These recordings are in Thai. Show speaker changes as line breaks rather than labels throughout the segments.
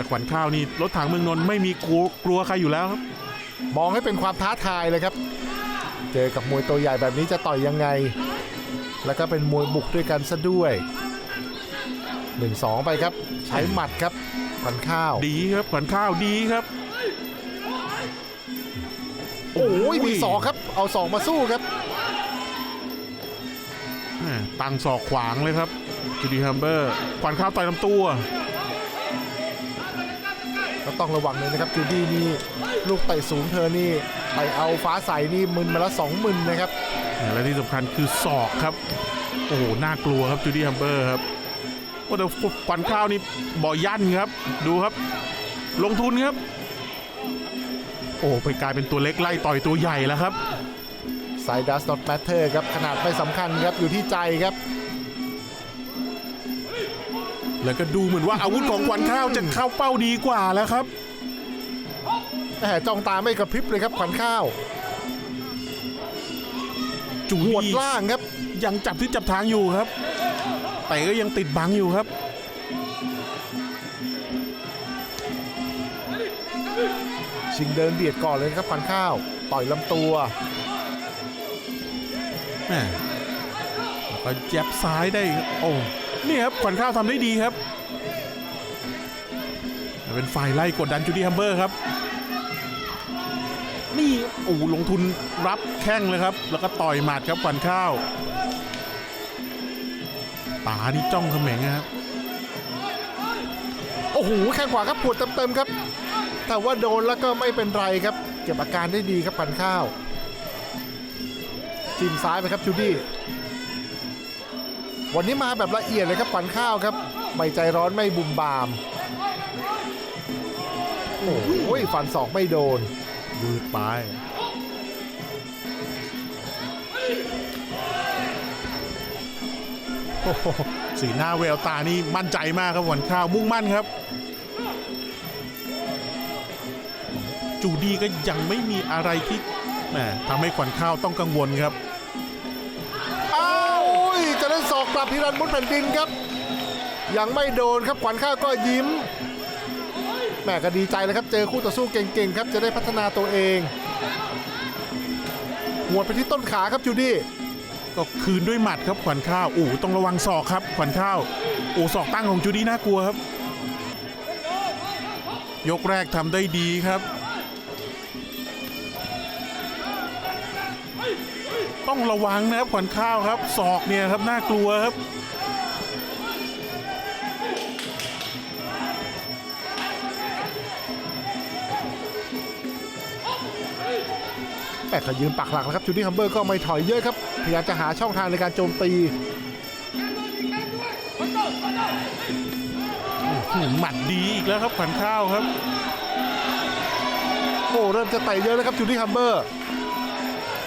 แต่ขวัญข้าวนี่รถถังเมืองนนท์ไม่มีกลัวกลัวใครอยู่แล้วครับ
มองให้เป็นความท้าทายเลยครับ เจอกับมวยตัวใหญ่แบบนี้จะต่อยยังไง แล้วก็เป็นมวยบุกด้วยกันซะด้วย1-2ไปครับ ใช้หมัดครับขวัญข้าว
ดีครับขวัญข้าวดีครับ
โอ้ยมีสองครับ เอาสองมาสู้ครับ
แหม่ตั้งศอกขวางเลยครับจูดี้ฮัมเบอร์ ขวัญข้าวต่อยลำตัว
ก็ต้องระวังเลยนะครับจูดี้นี่ลูกเตะสูงเธอนี่ไปเอาฟ้าใสนี่มึนมาละสองมึนนะครับ
และที่สำคัญคือศอกครับ โอ้โหน่ากลัวครับจูดี้ฮัมเบอร์ครับโอ้แต่ขวัญข้าวนี่บ่อยั่นครับ ดูครับ ลงทุนครับ โอ้ไปกลายเป็นตัวเล็กไล่ต่อยตัวใหญ่แล้วครับ
ไซดัส not matter ครับขนาดไม่สำคัญครับอยู่ที่ใจครับ
แล้วก็ดูเหมือนว่าอาวุธของขวัญข้าวจะเข้าเป้าดีกว่าแล้วครับ
แหมจ้องตาไม่กระพริบเลยครับขวัญข้าว
จู
หวด
ดี้
ล่างครับ
ยังจับที่จับทางอยู่ครับ แต่ก็ยังติดบังอยู่ครับ
ชิงเดินเบียดก่อนเลยครับขวัญข้าว ต่อยลำตัว
แม่แล้วก็แจ็บซ้ายได้ครับโอ้ นี่ครับขวัญข้าวทำได้ดีครับ เป็นฝ่ายไล่กดดันจูดี้ฮัมเบอร์ครับนี่โอ้ลงทุนรับแข้งเลยครับ แล้วก็ต่อยหมัดครับขวัญข้าวตานี่จ้องเขม็งครับ
โอ้โหแข้งขวาครับปวดเต็มๆครับ แต่ว่าโดนแล้วก็ไม่เป็นไรครับ เก็บอาการได้ดีครับขวัญข้าวจิ้มซ้ายไปครับจูดี้ วันนี้มาแบบละเอียดเลยครับขวัญข้าวครับ ไม่ใจร้อนไม่บุมบาม โอ้ยฟันสองไม่โดน
ยืดไปสีหน้าแววตานี่มั่นใจมากครับหวนข้าวมุ่งมั่นครับ จูดี้ก็ยังไม่มีอะไรที่แหมทำให้ขวัญข้าวต้องกังวลครับ
อุ้ยศอกกลับพิรันมุดแผ่นดินครับ ยังไม่โดนครับขวัญข้าวก็ยิ้มแม่ก็ดีใจเลยครับ เจอคู่ต่อสู้เก่งๆครับ จะได้พัฒนาตัวเองหัวไปที่ต้นขาครับจูดี้
ก็คืนด้วยหมัดครับขวัญข้าวโอ้ต้องระวังศอกครับ ขวัญข้าวโอ้ศอกตั้งของจูดี้น่ากลัวครับ ยกแรกทำได้ดีครับ ต้องระวังนะครับขวัญข้าวครับศอกเนี่ยครับน่ากลัวครับ
แต่ขยืนปักหลักแล้วครับจูดี้ฮัมเบอร์ก็ไม่ถอยเยอะครับพยายามจะหาช่องทางในการโจมตี
หืมหมัดดีอีกแล้วครับขวัญข้าวครับ
โอ้เริ่มจะเตะเยอะแล้วครับจูดี้ฮัมเบอร์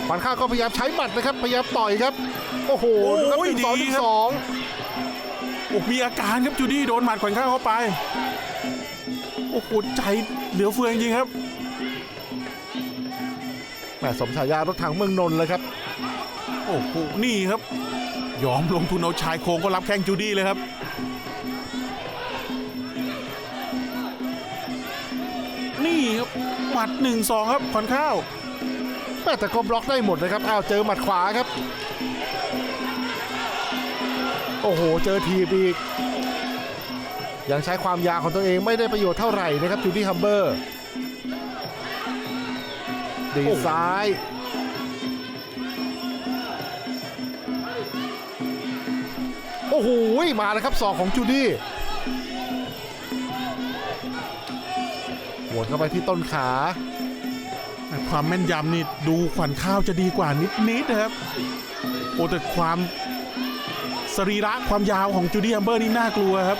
ขวัญข้าวก็พยายามใช้หมัดนะครับพยายามต่อยครับ โอ้โหดูครับ
โอ้
ห
ย
นึ่งสองห
ดี
นึ่ง
ครับ
สอง
โอ้มีอาการครับจูดี้โดนหมัดขวัญข้าวเข้าไป โอ้โหใจเหลือเฟือจริงๆครับ
แหมสมฉายารถถังเมืองนนท์เลยครับ
โอ้โหนี่ครับ ยอมลงทุนเอาชายโครงก็รับแข้งจูดี้เลยครับ นี่ครับหมัดหนึ่งสองครับขวัญข้าว
แม่แต่ก็บล็อกได้หมดนะครับอ้าวเจอหมัดขวาครับ โอ้โห เจอทีบอีก ยังใช้ความยาวของตัวเองไม่ได้ประโยชน์เท่าไหร่นะครับจูดี้ฮัมเบอร์ดีซ้ายโอ้โหมาแล้วครับศอกของจูดี้หวนเข้าไปที่ต้นขา
ความแม่นยำนี่ดูขวัญข้าวจะดีกว่านิดๆนะครับ โอ้แต่ความสรีระความยาวของจูดี้ฮัมเบอร์นี่น่ากลัวครับ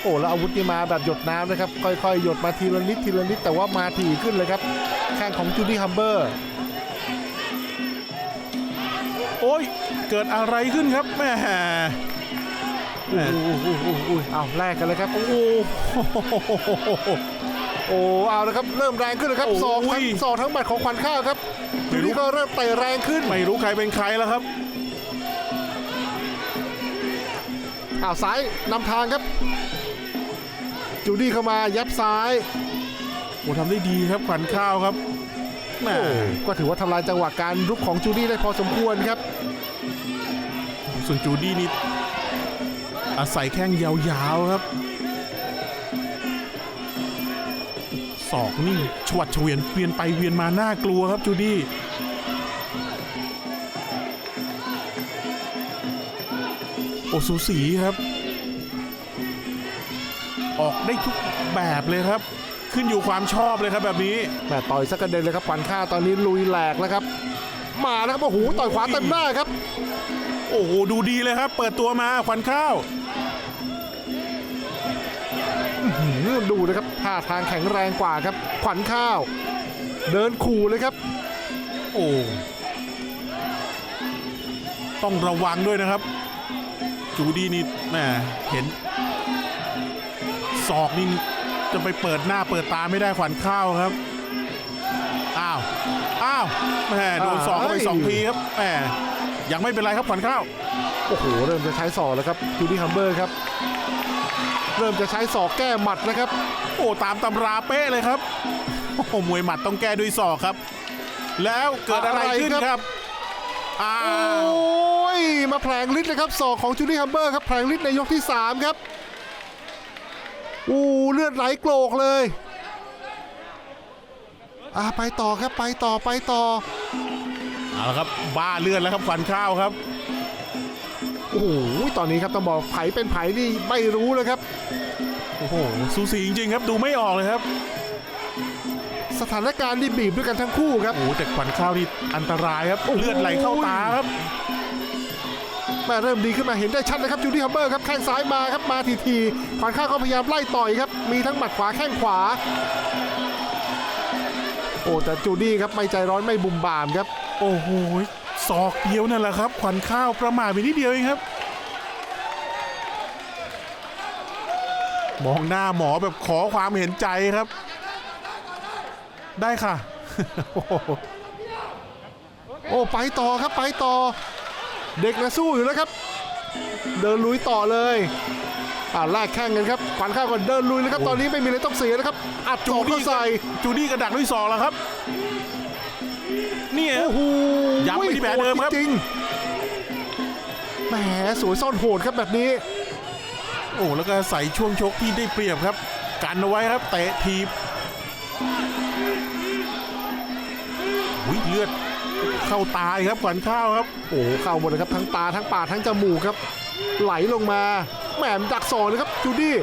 โอ้แล้วอาวุธนี่มาแบบหยดน้ำนะครับ ค่อยๆ หยดมาทีละนิดทีละนิดแต่ว่ามาถี่ขึ้นเลยครับแข้งของจูดี้ฮัมเบอร์
โอ้ย เกิดอะไรขึ้นครับแม่แหม่
อุ้ยอุ้ยอุ้ยอุ้ยเอาแลกกันเลยครับ โอ้โห โอ้เอาแล้วครับเริ่มแรงขึ้นเลยครับศอกทั้งศอกทั้งหมัดของขวัญข้าวครับจูดี้ก็เริ่มเตะแรงขึ้น
ไม่รู้ใครเป็นใครแล้วครับ
อ้าวซ้ายนำทางครับ จูดี้เข้ามายับซ้าย
โอ้ทำได้ดีครับขวัญข้าวครับแหม
โอ้ก็ถือว่าทำลายจังหวะการรุกของจูดี้ได้พอสมควรครับ
ส่วนจูดี้นี่อาศัยแข้งยาวๆครับ ศอกนี่ชวัดเฉวียนเวียนไปเวียนมาน่ากลัวครับจูดี้โอสูสีครับ ออกได้ทุกแบบเลยครับ ขึ้นอยู่ความชอบเลยครับแบบนี้
แม่ต่อยสักกระเด็นเลยครับขวัญข้าวตอนนี้ลุยแหลกแล้วครับ มาแล้วครับโอ้โหต่อยขวาเต็มหน้าครับ
โอ้โหดูดีเลยครับ เปิดตัวมาควันข้าว
ดูนะครับท่าทางแข็งแรงกว่าครับขวัญข้าว เดินขู่เลยครับ
โอ้ต้องระวังด้วยนะครับ จูดี้นี่แหมเห็นศอกนี่จะไปเปิดหน้าเปิดตาไม่ได้ขวัญข้าวครับ อ้าว อ้าวแหมโดนศอกเข้าไปสองทีครับแหมยังไม่เป็นไรครับขวัญข้าว
โอ้โห เริ่มจะใช้ศอกแล้วครับจูดี้ฮัมเบอร์ครับ เริ่มจะใช้ศอกแก้หมัดแล้วครับ
โอ้ตามตำราเป๊ะเลยครับโอ้โหมวยหมัดต้องแก้ด้วยศอกครับ แล้วเกิดอะไร
อะไร
ขึ้น
ครับ
ครับอ้า
โอ
ว้
ยมาแผลงฤทธิ์เลยครับศอกของจูดี้ฮัมเบอร์ครับแผลงฤทธิ์ในยกที่ 3 ครับอู้เลือดไหลโกรกเลยอ่าไปต่อครับไปต่อไปต่อ
เอาละครับบ้าเลือดแล้วครับขวัญข้าวครับ
โอ้โหตอนนี้ครับต้องบอกไผเป็นไผนี่ไม่รู้เลยครับ
โอ้โหสูสีจริงๆครับดูไม่ออกเลยครับ
สถานการณ์นี่บีบด้วยกันทั้งคู่ครับ
โอ้โหแต่ขวัญข้าวนี่อันตรายครับ
โอ้โห
เลือดไหลเข้าตาครับ
แม่เริ่มดีขึ้นมาเห็นได้ชัดเลยครับจูดี้ฮัมเบอร์ครับแข้งซ้ายมาครับมาทีทีขวานข้างก็พยายามไล่ต่อยครับมีทั้งหมัดขวาแข้งขวา โอ้แต่จูดี้ครับไม่ใจร้อนไม่บุ่มบามครับ
โอ้โห ศอกเดียวนั่นแหละครับ ขวัญข้าวประมาทไปนิดเดียวเองครับ มองหน้าหมอแบบขอความเห็นใจครับ ได้ค่ะ โอ้โอ้
ไปต่อครับไปต่อ เด็กนะสู้อยู่แล้วครับ เดินลุยต่อเลยอ่าแลกแข้งกันครับขวัญข้างก็เดินลุยเลยครับ ตอนนี้ไม่มีอะไรต้องเสียนะครับ อัดจอกเข้ใส่
จูดี้กระดักด้วยศอกแล้วครับ เนี่ย
โอ้โห
ย้ำไปที่แผลเดิมครับ
โหจริงๆแหมสวยซ่อนโหดครับแบบนี้
โอ้แล้วก็ใส่ช่วงชกที่ได้เปรียบครับ กันเอาไว้ครับเตะทีบวิเลือดเข้าตายครับขวัญข้าวครับ
โอ้โหเข้าหมดเลยครับทั้งตาทั้งปากทั้งจมูกครับ ไหลลงมาแหมดักศอกเลยครับจูดี้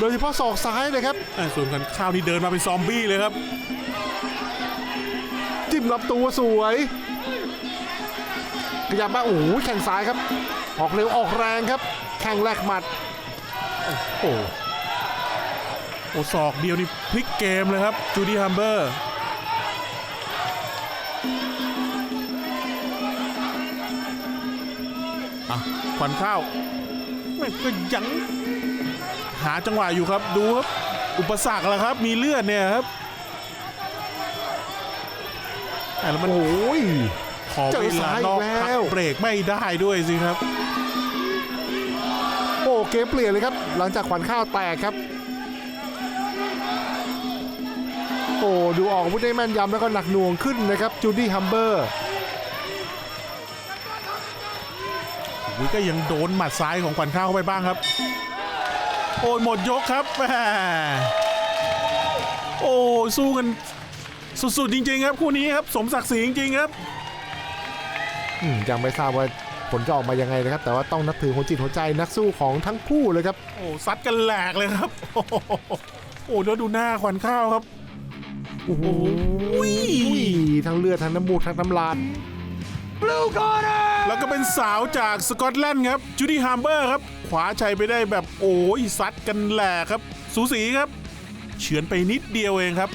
โดยเฉพาะศอกซ้ายเลยครับ
อ่าส่วนขวัญข้าวนี่เดินมาเป็นซอมบี้เลยครับ
จิ้มลำตัวสวยขยับมาโอ้โหแข่งซ้ายครับ ออกเร็วออกแรงครับ แข่งแลกหมัด
โอ้โอ้ศอกเดียวนี่พลิกเกมเลยครับจูดี้ฮัมเบอร์อะขวัญข้าวม่งก็ยังหาจังหวะอยู่ครับดูครับ อุปสรรคแล้วครับ มีเลือดเนี่ยครับ แต่แล้วมัน
โอ้ย
ขอ
เจอ
เวลา
ซ้าย
นอก
อีก
พั
แล้
ก
ว
เบรกไม่ได้ด้วยสิครับ
โอ้เกมเปลี่ยนเลยครับ หลังจากขวัญข้าวแตกครับ โอ้ดูออกอาวุธได้แม่นยำแล้วก็หนักหน่วงขึ้นนะครับจูดี้ฮัมเบอร์
วิก็ยังโดนหมัดซ้ายของขวัญข้าวเข้าไปบ้างครับ โอ้ยหมดยกครับแหมโอ้สู้กัน สุดๆจริงๆครับคู่นี้ครับสมศักดิ์ศรีจริงๆครับ
อืมยังไม่ทราบว่าผลจะออกมายังไงนะครับ แต่ว่าต้องนับถือหัวจิตหัวใจนักสู้ของทั้งคู่เลยครับ
โอ้ซัดกันแหลกเลยครับ โอ้โหโอ้แล้วดูหน้าขวัญข้าวครับ
โอ้โห
อุ้ย
ทั้งเลือดทั้งน้ำมูกทั้งน้ำลาย
แล้วก็เป็นสาวจากสกอตแลนด์ครับจูดี้ฮาร์เบอร์ครับขวาชัยไปได้แบบโอ้ยซัดกันแหลกครับ สูสีครับ เฉือนไปนิดเดียวเองครับ